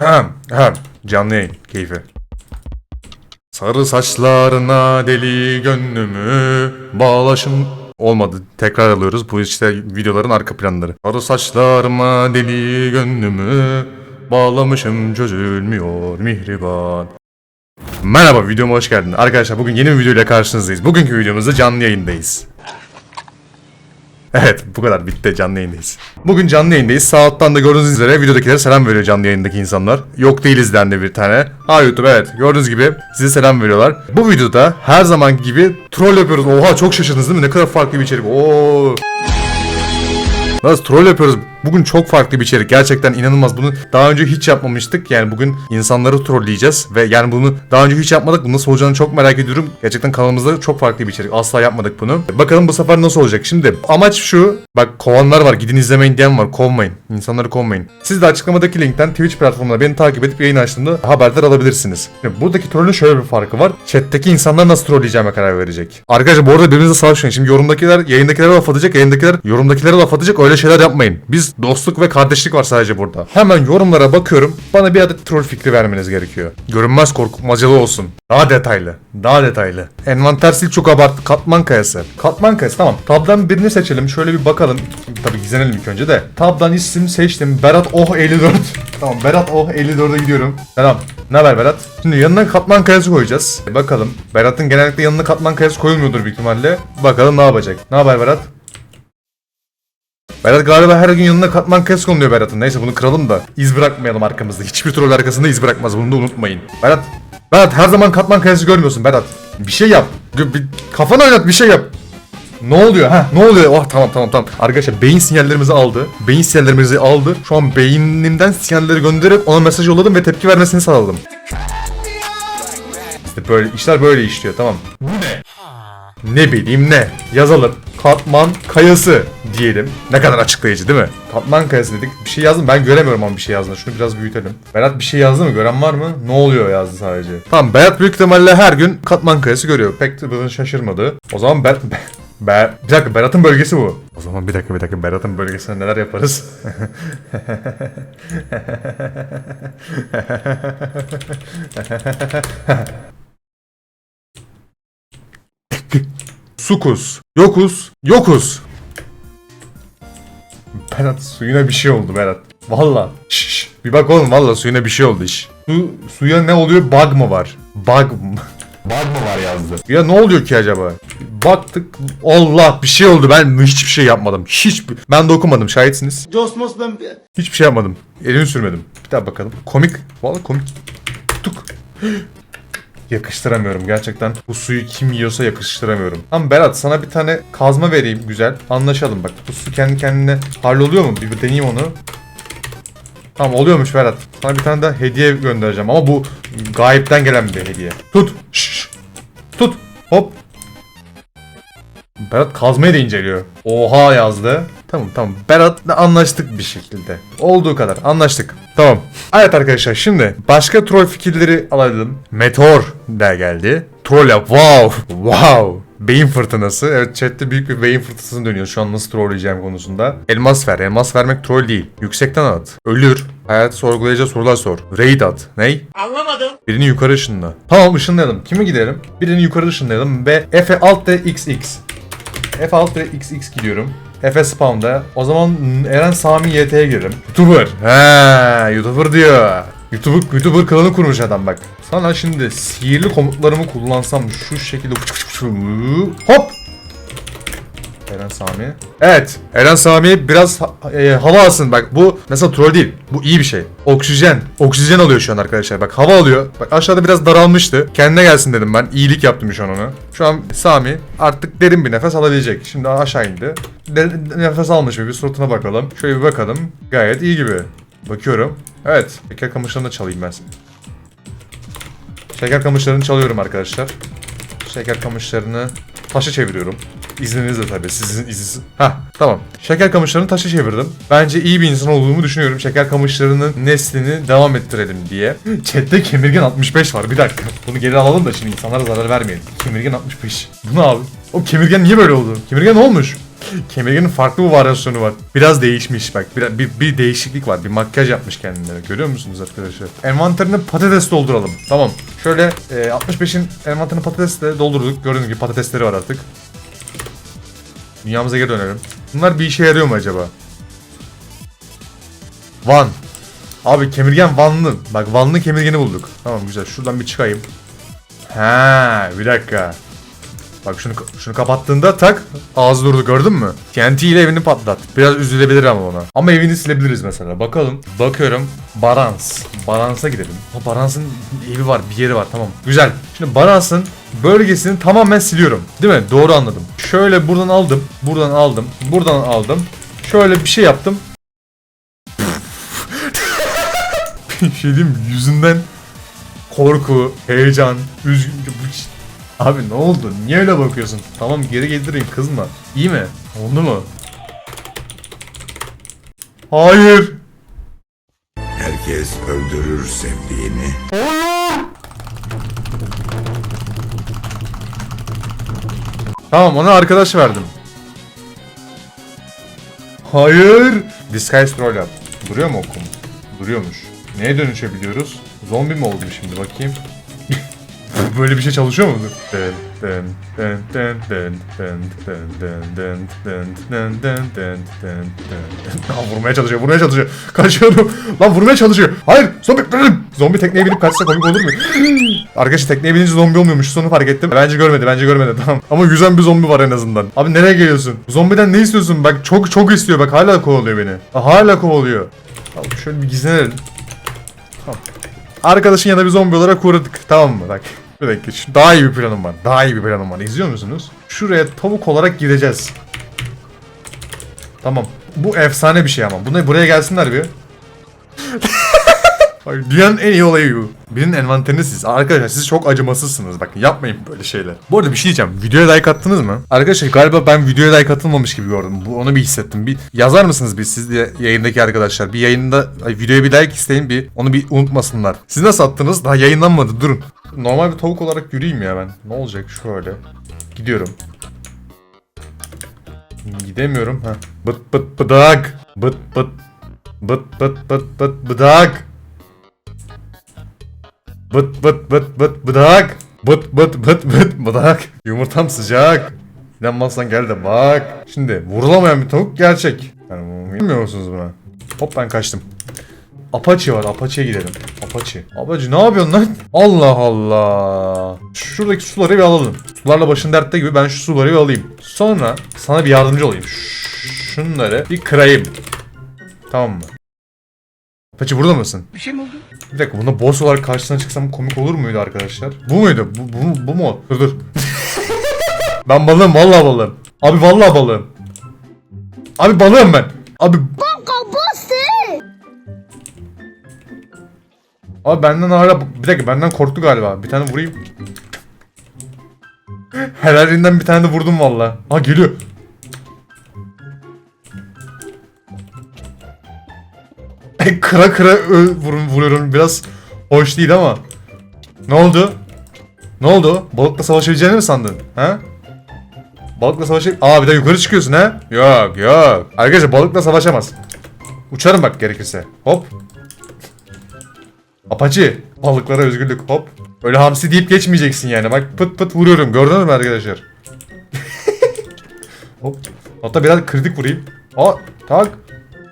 Hem, hem. Canlı yayın keyfi. Sarı saçlarına deli gönlümü bağlaşım olmadı. Tekrar alıyoruz. Bu işte videoların arka planları. Sarı saçlarıma deli gönlümü bağlamışım çözülmüyor mihriban. Merhaba videoma hoş geldin. Arkadaşlar bugün yeni bir videoyla karşınızdayız. Bugünkü videomuzda canlı yayındayız. Evet bu kadar bitti canlı yayındayız. Bugün canlı yayındayız. Sağ alttan da gördüğünüz üzere videodakilere selam veriyor canlı yayındaki insanlar. Yok değiliz dendi bir tane. Ha YouTube evet gördüğünüz gibi size selam veriyorlar. Bu videoda her zaman gibi troll yapıyoruz. Oha çok şaşırdınız değil mi? Ne kadar farklı bir içerik. Oo. Nasıl troll yapıyoruz? Bugün çok farklı bir içerik. Gerçekten inanılmaz. Bunu daha önce hiç yapmamıştık. Yani bugün insanları trolleyeceğiz. Ve yani bunu daha önce hiç yapmadık. Bu nasıl olacağını çok merak ediyorum. Gerçekten kanalımızda çok farklı bir içerik. Asla yapmadık bunu. Bakalım bu sefer nasıl olacak. Şimdi amaç şu. Bak kovanlar var. Gidin izlemeyin diyen var. Kovmayın. İnsanları kovmayın. Siz de açıklamadaki linkten Twitch platformuna beni takip edip yayın açtığımda haberler alabilirsiniz. Şimdi buradaki trollün şöyle bir farkı var. Chat'teki insanlar nasıl trolleyeceğime karar verecek. Arkadaşlar bu arada birbirinizle savaşmayın. Şimdi yorumdakiler yayındakilere laf atacak. Yayındakiler yorumdakilere laf atacak. Öyle şeyler yapmayın. Biz dostluk ve kardeşlik var sadece burada. Hemen yorumlara bakıyorum. Bana bir adet troll fikri vermeniz gerekiyor. Görünmez korkutmacalı olsun. Daha detaylı. Daha detaylı. Envanter sil çok abarttı. Katman kayası. Katman kayası tamam. Tabdan birini seçelim. Şöyle bir bakalım. Tabii gizlenelim ilk önce de. Tabdan isim seçtim. Berat Oh 54. tamam Berat Oh 54'e gidiyorum. Selam. Ne haber Berat? Şimdi yanına katman kayası koyacağız. Bakalım. Berat'ın genellikle yanına katman kayası koyulmuyordur büyük ihtimalle. Bakalım ne yapacak. Ne haber Berat? Berat galiba her gün yanına katman kayası konuluyor Berat'ın. Neyse bunu kıralım da iz bırakmayalım arkamızda. Hiçbir troll arkasında iz bırakmaz. Bunu da unutmayın. Berat, Berat her zaman katman kayası görmüyorsun Berat. Bir şey yap. Bir, kafanı oynat bir şey yap. Ne oluyor ha? Ne oluyor? Oh tamam tamam tamam. Arkadaşlar beyin sinyallerimizi aldı. Beyin sinyallerimizi aldı. Şu an beynimden sinyalleri gönderip ona mesaj yolladım ve tepki vermesini sağladım. İşte böyle işler böyle işliyor tamam. Bu ne? Ne bileyim ne? Yazalım. Katman kayası diyelim. Ne kadar açıklayıcı değil mi? Katman kayası dedik. Bir şey yazdım. Ben göremiyorum ama bir şey yazdığını. Şunu biraz büyütelim. Berat bir şey yazdı mı? Gören var mı? Ne oluyor yazdı sadece. Tamam Berat büyük ihtimalle her gün katman kayası görüyor. Pek de bunu şaşırmadı. O zaman Berat... Be bir dakika Berat'ın bölgesi bu. O zaman bir dakika bir dakika Berat'ın bölgesinde neler yaparız? Sukuz. Yokuz. Yokuz. Berat suyuna bir şey oldu Berat. Valla. Şşş. Bir bak oğlum valla suyuna bir şey oldu iş. Su, suya ne oluyor? Bug mı var? Bug mı? Bug mı var yazdı. Ya ne oluyor ki acaba? Baktık. Allah bir şey oldu. Ben hiçbir şey yapmadım. Hiç ben de okumadım. Şahitsiniz. Cosmos ben Hiçbir şey yapmadım. Elimi sürmedim. Bir daha bakalım. Komik. Valla komik. Tuk. Yakıştıramıyorum gerçekten. Bu suyu kim yiyorsa yakıştıramıyorum. Ama Berat sana bir tane kazma vereyim güzel. Anlaşalım bak. Bu su kendi kendine halloluyor mu? Bir, bir deneyeyim onu. Tamam oluyormuş Berat. Sana bir tane daha hediye göndereceğim ama bu gayipten gelen bir hediye. Tut. Şşş. Tut. Hop. Berat kazmayı da inceliyor. Oha yazdı. Tamam tamam. Berat'la anlaştık bir şekilde. Olduğu kadar anlaştık. Tamam. Evet arkadaşlar şimdi başka troll fikirleri alalım. Meteor da geldi. Troll yap. Wow. Wow. Beyin fırtınası. Evet chatte büyük bir beyin fırtınası dönüyor şu an nasıl trolleyeceğim konusunda. Elmas ver. Elmas vermek troll değil. Yüksekten at. Ölür. Hayat sorgulayıcı sorular sor. Raid at. Ney? anlamadım. Birini yukarı ışınla. Tamam ışınlayalım. Kimi gidelim? Birini yukarı ışınlayalım ve F alt de XX. F alt de XX gidiyorum. F spawn'da. O zaman Eren Sami YT'ye girerim. YouTuber. He, YouTuber diyor. YouTuber, YouTuber kanalı kurmuş adam bak. Sana şimdi sihirli komutlarımı kullansam şu şekilde hop Eren Sami. Evet. Eren Sami biraz ha- e, hava alsın. Bak bu mesela troll değil. Bu iyi bir şey. Oksijen. Oksijen alıyor şu an arkadaşlar. Bak hava alıyor. Bak aşağıda biraz daralmıştı. Kendine gelsin dedim ben. İyilik yaptım şu an ona. Şu an Sami artık derin bir nefes alabilecek. Şimdi aşağı indi. De- nefes almış mı? Bir suratına bakalım. Şöyle bir bakalım. Gayet iyi gibi. Bakıyorum. Evet. Şeker kamışlarını da çalayım ben. Şeker kamışlarını çalıyorum arkadaşlar. Şeker kamışlarını taşa çeviriyorum. İzninizle tabii sizin izniniz. Ha Tamam. Şeker kamışlarını taşa çevirdim. Bence iyi bir insan olduğumu düşünüyorum. Şeker kamışlarının neslini devam ettirelim diye. Chat'te kemirgen 65 var. Bir dakika. Bunu geri alalım da şimdi insanlara zarar vermeyelim. Kemirgen 65. Bu ne abi? O kemirgen niye böyle oldu? Kemirgen ne olmuş? Kemirgenin farklı bir varyasyonu var. Biraz değişmiş bak. Bir, bir, bir değişiklik var. Bir makyaj yapmış kendine. Görüyor musunuz arkadaşlar? Envanterine patates dolduralım. Tamam. Şöyle e, 65'in envanterine patatesle doldurduk. Gördüğünüz gibi patatesleri var artık. Dünyamıza geri dönelim. Bunlar bir işe yarıyor mu acaba? Van. Abi kemirgen Vanlı. Bak Vanlı kemirgeni bulduk. Tamam güzel. Şuradan bir çıkayım. Ha, bir dakika. Bak şunu şunu kapattığında tak ağzı durdu gördün mü? TNT ile evini patlat. Biraz üzülebilir ama ona. Ama evini silebiliriz mesela. Bakalım. Bakıyorum. Barans. Barans'a gidelim. Ha, Barans'ın evi var, bir yeri var. Tamam. Güzel. Şimdi Barans'ın bölgesini tamamen siliyorum. Değil mi? Doğru anladım. Şöyle buradan aldım. Buradan aldım. Buradan aldım. Şöyle bir şey yaptım. bir şey diyeyim mi? Yüzünden korku, heyecan, üzgün... Abi ne oldu? Niye öyle bakıyorsun? Tamam geri getireyim kızma. İyi mi? Oldu mu? Hayır. Herkes öldürür sevdiğini. Tamam ona arkadaş verdim. Hayır. Disguise roll up. Duruyor mu okum? Duruyormuş. Neye dönüşebiliyoruz? Zombi mi oldum şimdi bakayım böyle bir şey çalışıyor mu? Lan vurmaya çalışıyor, vurmaya çalışıyor. Kaçıyorum. Lan vurmaya çalışıyor. Hayır, zombi. Zombi tekneye binip kaçsa komik olur mu? Arkadaşlar tekneye binince zombi olmuyormuş. Sonu fark ettim. Bence görmedi, bence görmedi. Tamam. Ama yüzen bir zombi var en azından. Abi nereye geliyorsun? Zombiden ne istiyorsun? Bak çok çok istiyor. Bak hala kovalıyor beni. Hala kovalıyor. Abi şöyle bir gizlenelim. Tamam. Arkadaşın ya da bir zombi olarak uğradık. Tamam mı? Bak. Bir dakika. Şu daha iyi bir planım var. Daha iyi bir planım var. İzliyor musunuz? Şuraya tavuk olarak gideceğiz. Tamam. Bu efsane bir şey ama. Buna buraya gelsinler bir. Dünyanın en iyi olayı bu. Birinin envanterini siz. Arkadaşlar siz çok acımasızsınız. Bakın yapmayın böyle şeyler. Bu arada bir şey diyeceğim. Videoya like attınız mı? Arkadaşlar galiba ben videoya like atılmamış gibi gördüm. Bu, onu bir hissettim. Bir yazar mısınız bir siz de yayındaki arkadaşlar? Bir yayında ay, videoya bir like isteyin bir onu bir unutmasınlar. Siz nasıl attınız? Daha yayınlanmadı. Durun. Normal bir tavuk olarak yürüyeyim ya ben. Ne olacak şöyle. Gidiyorum. Gidemiyorum ha. Bıt bıt bıdak. Bıt bıt. Bıt bıt bıt bıt bıdak. Bıt bıt bıt bıt bıdak. Bıt bıt bıt bıt bıdak. Yumurtam sıcak. İnanmazsan gel de bak. Şimdi vurulamayan bir tavuk gerçek. Yani bilmiyor musunuz buna? Hop ben kaçtım. Apache var. Apache'ye gidelim. Apache. Apache ne yapıyorsun lan? Allah Allah. Şuradaki suları bir alalım. Sularla başın dertte gibi ben şu suları bir alayım. Sonra sana bir yardımcı olayım. Şunları bir kırayım. Tamam mı? Apache burada mısın? Bir şey mi oldu? Bir dakika bunda boss olarak karşısına çıksam komik olur muydu arkadaşlar? Bu muydu? Bu, bu, bu mu? Dur dur. ben balığım vallahi balığım. Abi vallahi balığım. Abi balığım ben. Abi Abi benden hala bir dakika benden korktu galiba. Bir tane vurayım. Helalinden bir tane de vurdum valla. Ha geliyor. kıra kıra ö- vur- vuruyorum. Biraz hoş değil ama. Ne oldu? Ne oldu? Balıkla savaşabileceğini mi sandın? Ha? Balıkla savaşı... Aa bir de yukarı çıkıyorsun ha? Yok yok. Arkadaşlar balıkla savaşamaz. Uçarım bak gerekirse. Hop. Apache. Balıklara özgürlük hop. Öyle hamsi deyip geçmeyeceksin yani. Bak pıt pıt vuruyorum. Gördünüz mü arkadaşlar? hop. Hatta biraz kritik vurayım. Aa tak.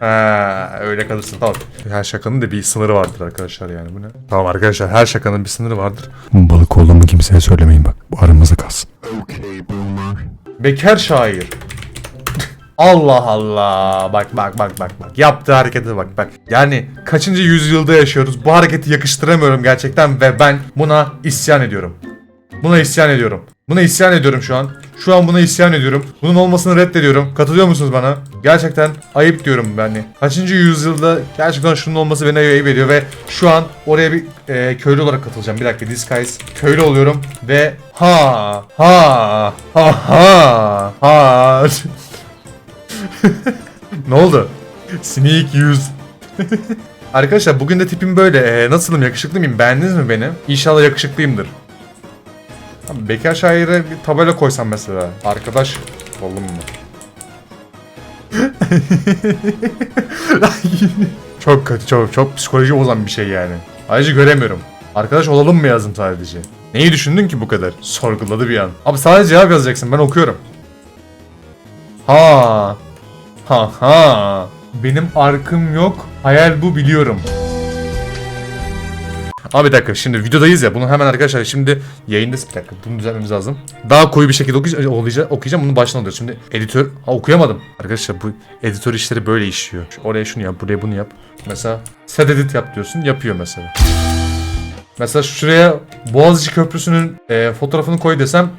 Ha, öyle kalırsın tamam. Her şakanın da bir sınırı vardır arkadaşlar yani bu ne? Tamam arkadaşlar her şakanın bir sınırı vardır. Balık olduğumu kimseye söylemeyin bak. Bu aramızda kalsın. Bekar şair. Allah Allah. Bak bak bak bak bak. Yaptığı harekete bak bak. Yani kaçıncı yüzyılda yaşıyoruz? Bu hareketi yakıştıramıyorum gerçekten ve ben buna isyan ediyorum. Buna isyan ediyorum. Buna isyan ediyorum şu an. Şu an buna isyan ediyorum. Bunun olmasını reddediyorum. Katılıyor musunuz bana? Gerçekten ayıp diyorum ben. Hani Kaçıncı yüzyılda gerçekten şunun olması beni ayıp ediyor ve şu an oraya bir e, köylü olarak katılacağım. Bir dakika disguise. Köylü oluyorum ve ha ha ha ha ha ne oldu? Sneak yüz. Arkadaşlar bugün de tipim böyle. Ee, nasılım yakışıklı mıyım? Beğendiniz mi beni? İnşallah yakışıklıyımdır. Abi bekar şaire bir tabela koysam mesela. Arkadaş oğlum mu? çok kötü çok çok psikoloji bozan bir şey yani. Ayrıca göremiyorum. Arkadaş olalım mı yazdım sadece. Neyi düşündün ki bu kadar? Sorguladı bir an. Abi sadece cevap yazacaksın ben okuyorum. Ha. Ha ha. Benim arkım yok. Hayal bu biliyorum. Abi bir dakika şimdi videodayız ya bunu hemen arkadaşlar şimdi yayındasın bir dakika bunu düzenlememiz lazım. Daha koyu bir şekilde okuyacağım, okuyacağım, bunu baştan alıyoruz. Şimdi editör ha, okuyamadım. Arkadaşlar bu editör işleri böyle işliyor. Şu- Oraya şunu yap buraya bunu yap. Mesela set edit yap diyorsun yapıyor mesela. Mesela şuraya Boğaziçi Köprüsü'nün e, fotoğrafını koy desem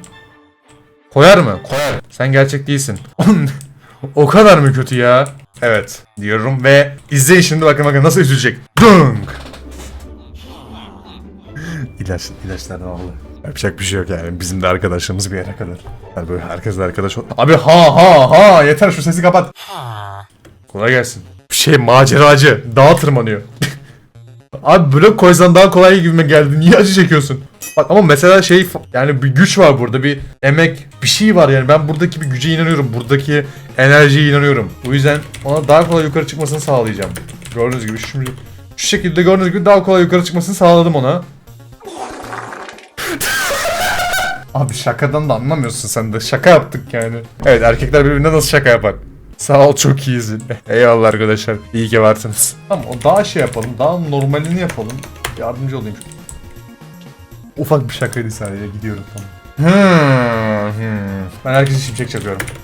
koyar mı? Koyar. Sen gerçek değilsin. o kadar mı kötü ya? Evet diyorum ve izleyin şimdi bakın bakın nasıl üzülecek. Dunk. İlaç, ilaçlardan aldı. Yapacak bir şey yok yani. Bizim de arkadaşlığımız bir yere kadar. Yani böyle herkesle arkadaş ol. Abi ha ha ha yeter şu sesi kapat. Kolay gelsin. Bir şey maceracı. Dağa tırmanıyor. Abi blok koysan daha kolay gibime geldi. Niye acı çekiyorsun? Bak ama mesela şey yani bir güç var burada bir emek bir şey var yani ben buradaki bir güce inanıyorum buradaki enerjiye inanıyorum. Bu yüzden ona daha kolay yukarı çıkmasını sağlayacağım. Gördüğünüz gibi şimdi şu şekilde gördüğünüz gibi daha kolay yukarı çıkmasını sağladım ona. Abi şakadan da anlamıyorsun sen de. Şaka yaptık yani. Evet erkekler birbirine nasıl şaka yapar? Sağ ol çok iyisin. Eyvallah arkadaşlar. İyi ki varsınız. Tamam o daha şey yapalım. Daha normalini yapalım. Yardımcı olayım. Ufak bir şakaydı sadece gidiyorum tamam. Hmm, hmm. Ben herkese şimşek çakıyorum.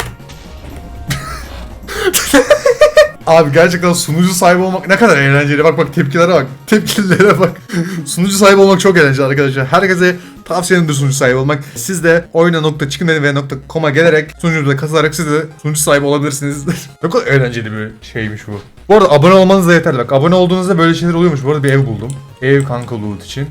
Abi gerçekten sunucu sahibi olmak ne kadar eğlenceli. Bak bak tepkilere bak. Tepkilere bak. sunucu sahibi olmak çok eğlenceli arkadaşlar. Herkese tavsiyemdir sunucu sahibi olmak. Siz de oyuna.çıkınmeni ve .com'a gelerek sunucumuza katılarak siz de sunucu sahibi olabilirsiniz. ne kadar eğlenceli bir şeymiş bu. Bu arada abone olmanız da yeterli. Bak abone olduğunuzda böyle şeyler oluyormuş. Bu arada bir ev buldum. Ev kanka loot için.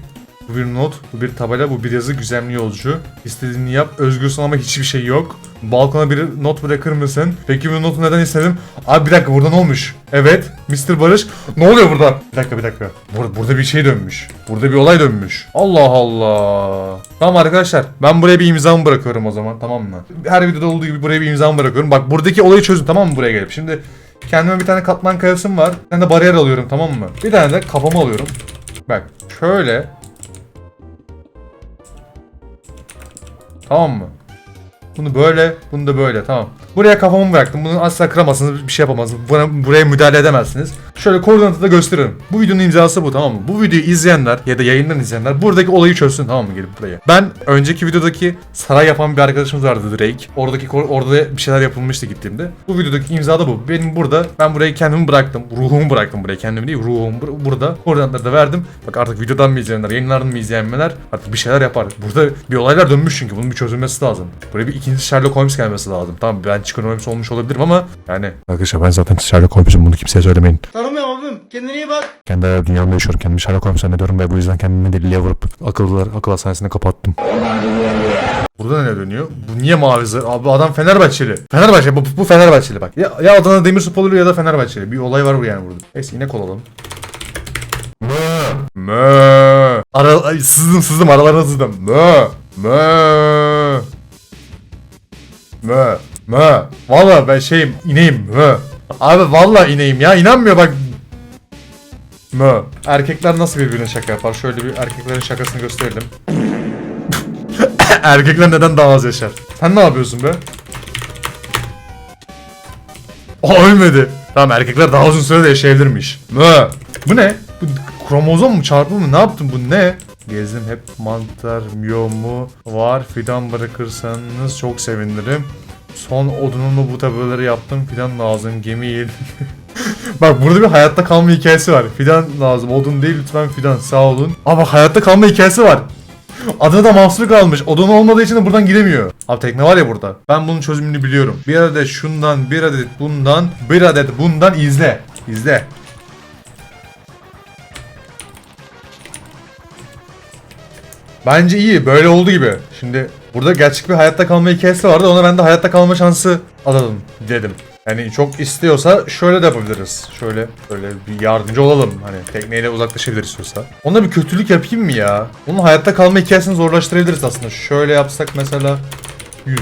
Bu bir not, bu bir tabela, bu bir yazı güzemli yolcu. İstediğini yap, özgürsün ama hiçbir şey yok. Balkona bir not bırakır mısın? Peki bu notu neden istedim? Abi bir dakika burada ne olmuş? Evet, Mr. Barış. Ne oluyor burada? Bir dakika bir dakika. Burada, burada bir şey dönmüş. Burada bir olay dönmüş. Allah Allah. Tamam arkadaşlar ben buraya bir imzamı bırakıyorum o zaman tamam mı? Her videoda olduğu gibi buraya bir imzamı bırakıyorum. Bak buradaki olayı çözün tamam mı buraya gelip. Şimdi kendime bir tane katman kayasım var. Bir tane de bariyer alıyorum tamam mı? Bir tane de kafama alıyorum. Bak şöyle Tamam mı? Bunu böyle, bunu da böyle tamam. Buraya kafamı bıraktım. Bunu asla kıramazsınız, bir şey yapamazsınız. Buna, buraya müdahale edemezsiniz. Şöyle koordinatı da gösteririm. Bu videonun imzası bu tamam mı? Bu videoyu izleyenler ya da yayından izleyenler buradaki olayı çözsün tamam mı gelip buraya. Ben önceki videodaki saray yapan bir arkadaşımız vardı Drake. Oradaki orada bir şeyler yapılmıştı gittiğimde. Bu videodaki imza da bu. Benim burada ben burayı kendimi bıraktım. Ruhumu bıraktım buraya kendimi değil. Ruhumu bur- burada. Koordinatları da verdim. Bak artık videodan mı izleyenler, yayınlardan mı izleyenler artık bir şeyler yapar. Burada bir olaylar dönmüş çünkü bunun bir çözülmesi lazım. Buraya bir ikinci Sherlock Holmes gelmesi lazım. Tamam ben Chicken Holmes olmuş olabilirim ama yani Arkadaşlar ben zaten Sherlock Holmes'um bunu kimseye söylemeyin. Tanımıyorum abim. Kendine iyi bak. Kendi hayal dünyamda yaşıyorum. Kendimi Sherlock Holmes zannediyorum ve bu yüzden kendimi deliliğe vurup akıllılar, akıl hastanesine kapattım. Burada ne dönüyor? Bu niye mavi zırh? Abi adam Fenerbahçeli. Fenerbahçe bu, bu Fenerbahçeli bak. Ya, ya Adana Demirspor ya da Fenerbahçeli. Bir olay var bu yani burada. Neyse inek olalım. Mö. Mö. Ara, ay, sızdım sızdım aralarına sızdım. Mö. Mö. Mö. Mö. Valla ben şeyim ineğim. Mö. Abi valla ineğim ya inanmıyor bak. Mö. Erkekler nasıl birbirine şaka yapar? Şöyle bir erkeklerin şakasını gösterelim. Erkekler neden daha az yaşar? Sen ne yapıyorsun be? O ölmedi. Tamam erkekler daha uzun sürede yaşayabilirmiş. Mö. Bu ne? Bu kromozom mu çarpı mı? Ne yaptın bu ne? Gezdim hep mantar miyomu var. Fidan bırakırsanız çok sevinirim. Son odunumu bu tabelaları yaptım. Fidan lazım gemi Bak burada bir hayatta kalma hikayesi var. Fidan lazım. Odun değil lütfen fidan. Sağ olun. Ama hayatta kalma hikayesi var. Adına da mahsur kalmış. Odun olmadığı için de buradan giremiyor. Abi tekne var ya burada. Ben bunun çözümünü biliyorum. Bir adet şundan, bir adet bundan, bir adet bundan izle. İzle. Bence iyi. Böyle oldu gibi. Şimdi burada gerçek bir hayatta kalma hikayesi vardı. Ona ben de hayatta kalma şansı alalım dedim. Yani çok istiyorsa şöyle de yapabiliriz. Şöyle böyle bir yardımcı olalım. Hani tekneyle uzaklaşabilir istiyorsa. Ona bir kötülük yapayım mı ya? Onun hayatta kalma hikayesini zorlaştırabiliriz aslında. Şöyle yapsak mesela 100.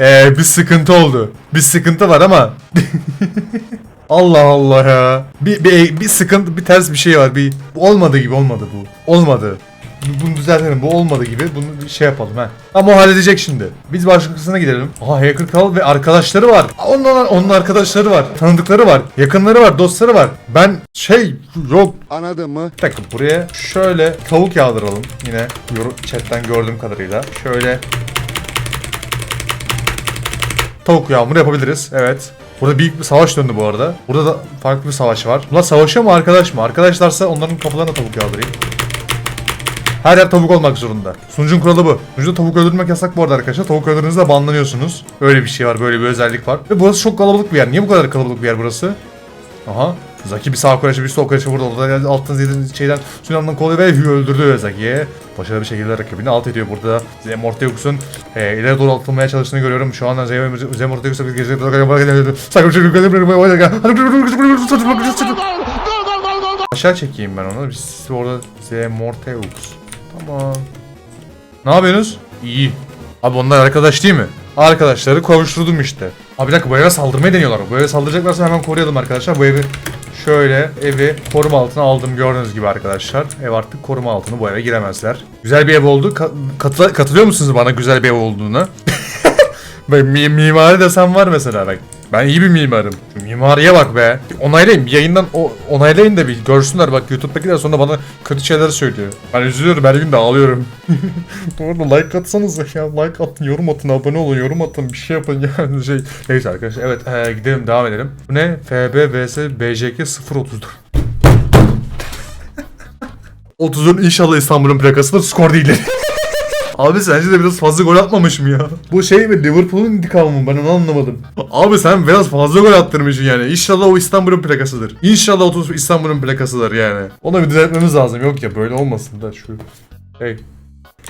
Eee bir sıkıntı oldu. Bir sıkıntı var ama Allah Allah ya. Bir, bir, bir sıkıntı, bir ters bir şey var. Bir olmadı gibi olmadı bu. Olmadı. Bunu düzeltelim. Bu olmadı gibi. Bunu bir şey yapalım ha. Ama o halledecek şimdi. Biz başkasına gidelim. Aha Hacker Kral ve arkadaşları var. Onun, onun arkadaşları var. Tanıdıkları var. Yakınları var. Dostları var. Ben şey yok. Anladın mı? Bir dakika buraya şöyle tavuk yağdıralım. Yine yorum, chatten gördüğüm kadarıyla. Şöyle tavuk yağmuru yapabiliriz. Evet. Burada büyük bir savaş döndü bu arada. Burada da farklı bir savaş var. Bunlar savaşıyor mu arkadaş mı? Arkadaşlarsa onların kafalarına tavuk yağdırayım. Her yer tavuk olmak zorunda. Sunucun kuralı bu. Sunucuda tavuk öldürmek yasak bu arada arkadaşlar. Tavuk öldürdüğünüzde banlanıyorsunuz. Öyle bir şey var, böyle bir özellik var. Ve burası çok kalabalık bir yer. Niye bu kadar kalabalık bir yer burası? Aha. Zaki bir sağ koğuşu bir sol koğuşu vurdu. Orada altın zilin şeyden suyundan kolay ve öldürdü Zaki'ye. Başarılı bir şekilde rakibini alt ediyor burada. Zemorteux'un e, ileri doğru atılmaya çalıştığını görüyorum. Şu anda Zemorteux'a bir gece Aşağı çekeyim ben onu. Biz orada Zemorteux. Tamam. Ne yapıyorsunuz? İyi. Abi onlar arkadaş değil mi? Arkadaşları kovuşturdum işte. Abi bir dakika bu eve saldırmayı deniyorlar. Bu eve saldıracaklarsa hemen koruyalım arkadaşlar. Bu evi şöyle evi koruma altına aldım gördüğünüz gibi arkadaşlar. Ev artık koruma altına bu eve giremezler. Güzel bir ev oldu. Ka- katıla- katılıyor musunuz bana güzel bir ev olduğuna? Bak mi- mimari desem var mesela bak. Ben iyi bir mimarım. Şu mimariye bak be. Onaylayın. Bir yayından o, onaylayın da bir görsünler bak YouTube'dakiler sonra bana kötü şeyler söylüyor. Ben üzülüyorum her gün de ağlıyorum. Bu arada like atsanız ya like atın yorum atın abone olun yorum atın bir şey yapın yani şey. Neyse arkadaşlar evet e, gidelim devam edelim. Bu ne? FB vs BJK 034. 30'un inşallah İstanbul'un plakasıdır skor değildir. Abi sence de biraz fazla gol atmamış mı ya? Bu şey mi Liverpool'un intikamı mı? Ben onu anlamadım. Abi sen biraz fazla gol attırmışsın yani. İnşallah o İstanbul'un plakasıdır. İnşallah 30 İstanbul'un plakasıdır yani. Ona bir düzeltmemiz lazım. Yok ya böyle olmasın da şu. Hey.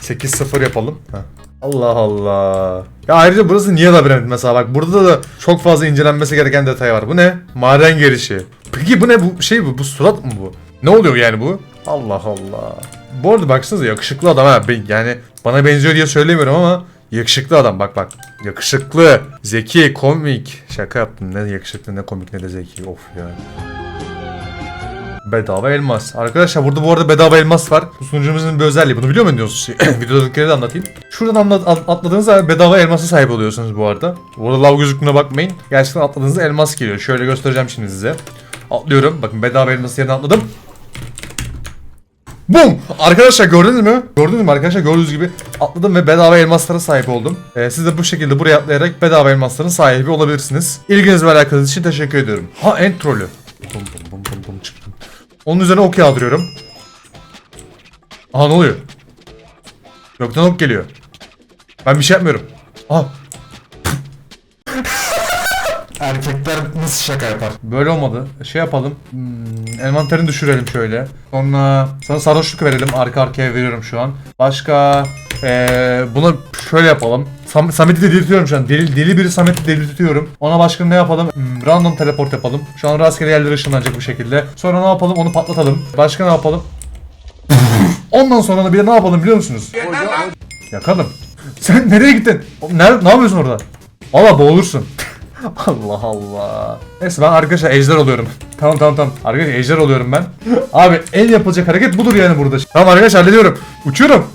8-0 yapalım. Heh. Allah Allah. Ya ayrıca burası niye labirent mesela bak burada da çok fazla incelenmesi gereken detay var. Bu ne? Maden gelişi. Peki bu ne bu şey bu? Bu surat mı bu? Ne oluyor yani bu? Allah Allah. Bu arada baksanıza yakışıklı adam ha. Yani bana benziyor diye söylemiyorum ama yakışıklı adam bak bak. Yakışıklı, zeki, komik. Şaka yaptım. Ne yakışıklı ne komik ne de zeki. Of ya. Bedava elmas. Arkadaşlar burada bu arada bedava elmas var. Bu sunucumuzun bir özelliği. Bunu biliyor muydunuz? Videodakileri de anlatayım. Şuradan anlat, at- atladığınızda bedava elmasa sahip oluyorsunuz bu arada. Bu arada lav gözüktüğüne bakmayın. Gerçekten atladığınızda elmas geliyor. Şöyle göstereceğim şimdi size. Atlıyorum. Bakın bedava elması yerine atladım. Bum! Arkadaşlar gördünüz mü? Gördünüz mü arkadaşlar? Gördüğünüz gibi atladım ve bedava elmaslara sahip oldum. Ee, siz de bu şekilde buraya atlayarak bedava elmasların sahibi olabilirsiniz. İlginiz ve alakanız için teşekkür ediyorum. Ha end trolü. Bum bum bum bum bum çıktım. Onun üzerine ok yağdırıyorum. Aha ne oluyor? Yoktan ok geliyor. Ben bir şey yapmıyorum. Aha. Erkekler nasıl şaka yapar? Böyle olmadı. Şey yapalım. Hmm, envanterini düşürelim şöyle. Sonra sana sarhoşluk verelim. Arka arkaya veriyorum şu an. Başka ee, buna şöyle yapalım. Sam Samet'i de delirtiyorum şu an. Deli, deli biri Samet'i delirtiyorum. Ona başka ne yapalım? Hmm, random teleport yapalım. Şu an rastgele yerlere ışınlanacak bu şekilde. Sonra ne yapalım? Onu patlatalım. Başka ne yapalım? Ondan sonra da bir de ne yapalım biliyor musunuz? Yakalım. Sen nereye gittin? Nerede, ne yapıyorsun orada? Valla boğulursun. Allah Allah. Neyse ben arkadaşlar ejder oluyorum. Tamam tamam tamam. Arkadaşlar ejder oluyorum ben. Abi en yapılacak hareket budur yani burada. Tamam arkadaşlar hallediyorum. Uçuyorum.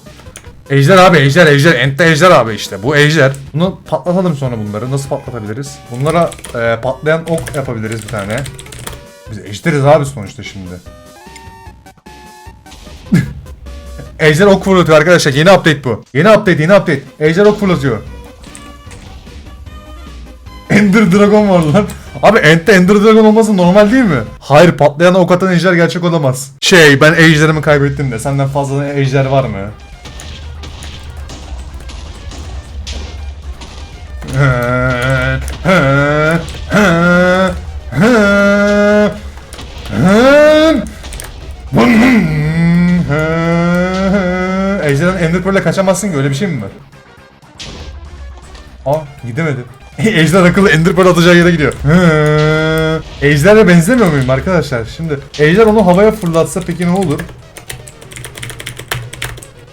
Ejder abi ejder ejder. Ente ejder abi işte. Bu ejder. Bunu patlatalım sonra bunları. Nasıl patlatabiliriz? Bunlara e, patlayan ok yapabiliriz bir tane. Biz ejderiz abi sonuçta şimdi. ejder ok fırlatıyor arkadaşlar. Yeni update bu. Yeni update yeni update. Ejder ok fırlatıyor. Ender Dragon var lan. Abi Ent'te Ender Dragon olması normal değil mi? Hayır patlayan ok atan ejder gerçek olamaz. Şey ben ejderimi kaybettim de senden fazla ejder var mı? Ejderden Ender Pearl'e kaçamazsın ki öyle bir şey mi var? Aa gidemedi. Ejder akıllı Ender Pearl atacağı yere gidiyor. Ejder'e benzemiyor muyum arkadaşlar? Şimdi Ejder onu havaya fırlatsa peki ne olur?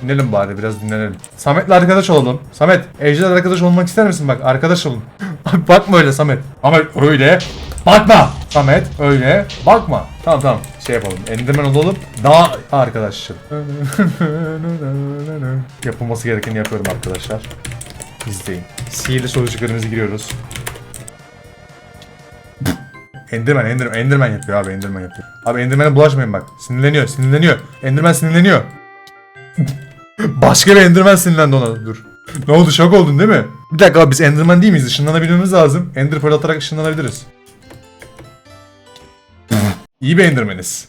Dinleyelim bari biraz dinlenelim. Samet'le arkadaş olalım. Samet, Ejder arkadaş olmak ister misin bak? Arkadaş olun. Bakma öyle Samet. Samet öyle. Bakma. Samet öyle. Bakma. Tamam tamam. Şey yapalım. Enderman olalım. Daha arkadaşçıl. Yapılması gerekeni yapıyorum arkadaşlar. İzleyin. Sihirli sözcüklerimizi giriyoruz. Enderman, Enderman, Enderman yapıyor abi, Enderman yapıyor. Abi Enderman'e bulaşmayın bak. Sinirleniyor, sinirleniyor. Enderman sinirleniyor. Başka bir Enderman sinirlendi ona. Dur. Ne oldu? Şok oldun değil mi? Bir dakika abi biz Enderman değil miyiz? Işınlanabilmemiz lazım. Ender Pearl atarak ışınlanabiliriz. İyi bir Enderman'iz.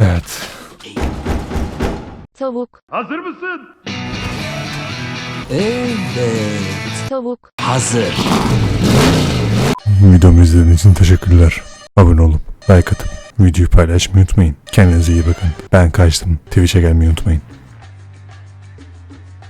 Evet. Tavuk, Hazır mısın? Evet, tavuk. hazır. Videomu izlediğiniz için teşekkürler. Abone olup like atıp videoyu paylaşmayı unutmayın. Kendinize iyi bakın. Ben kaçtım. Twitch'e gelmeyi unutmayın.